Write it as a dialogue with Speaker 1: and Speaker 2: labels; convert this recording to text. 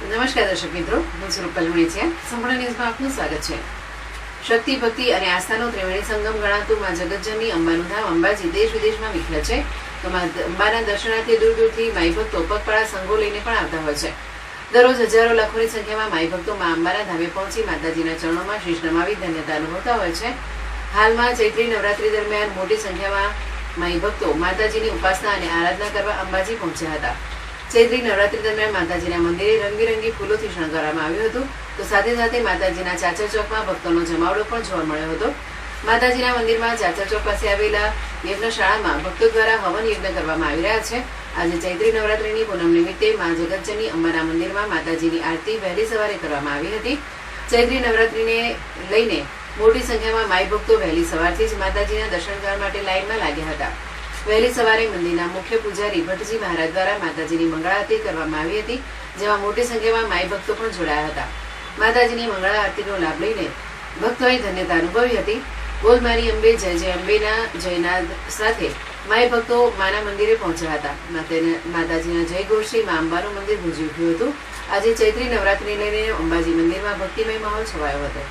Speaker 1: નમસ્કાર દર્શક મિત્રો, હું સ્વરૂપ રૂપલ વણેચિયા સંપૂર્ણ ન્યૂઝમાં આપનું સ્વાગત છે. શક્તિ, ભક્તિ અને આસ્થાનો ત્રિવેણી સંગમ ગણાતું માં જગતજનની અંબાનું ધામ અંબાજી દેશ વિદેશમાં વિખ્યાત છે. તો અંબાના દર્શનાર્થે દૂર દૂરથી માઈ ભક્તો પગપાળા સંઘો લઈને પણ આવતા હોય છે. દરરોજ હજારો લાખોની સંખ્યામાં માઈ ભક્તો માં અંબાના ધામે પહોંચી માતાજીના ચરણોમાં શીશ નમાવી ધન્યતા અનુભવતા હોય છે. હાલમાં ચૈત્રી નવરાત્રી દરમિયાન મોટી સંખ્યામાં માઈ ભક્તો માતાજીની ઉપાસના અને આરાધના કરવા અંબાજી પહોંચ્યા હતા. ચૈત્રી નવરાત્રી દરમિયાન માતાજીના મંદિરે રંગબેરંગી ફૂલોથી શણગારવામાં આવ્યું હતું. તો સાથે સાથે માતાજીના ચાચર ચોકમાં ભક્તોનો જમાવડો પણ જોવા મળ્યો હતો. માતાજીના મંદિરમાં ચાચર ચોક પાસે આવેલા યજ્ઞશાળામાં ભક્તો દ્વારા હવન યજ્ઞ કરવામાં આવી રહ્યા છે. આજે ચૈત્રી નવરાત્રીની પૂનમ નિમિત્તે મા જગતજની અંબાના મંદિરમાં માતાજીની આરતી વહેલી સવારે કરવામાં આવી હતી. ચૈત્રી નવરાત્રીને લઈને મોટી સંખ્યામાં માઈ ભક્તો વહેલી સવારથી જ માતાજીના દર્શન કરવા માટે લાઈનમાં લાગ્યા હતા. વહેલી સવારે મંદિરના મુખ્ય પૂજારી ભટ્ટજી મહારાજ દ્વારા માતાજીની મંગળા આરતી કરવામાં આવી હતી, જેમાં મોટી સંખ્યામાં માઈ ભક્તો પણ જોડાયા હતા. માતાજીની મંગળા આરતીનો લાભ લઈને ભક્તોએ ધન્યતા અનુભવી હતી. બોલ મારી અંબે, જય જય અંબેના જયનાદ સાથે માઈ ભક્તો માના મંદિરે પહોંચ્યા હતા. માતાજીના જય ઘોષથી મા અંબાનું મંદિર ગુંજી ઉઠ્યું હતું. આજે ચૈત્રી નવરાત્રી લઈને અંબાજી મંદિરમાં ભક્તિમય માહોલ છવાયો હતો.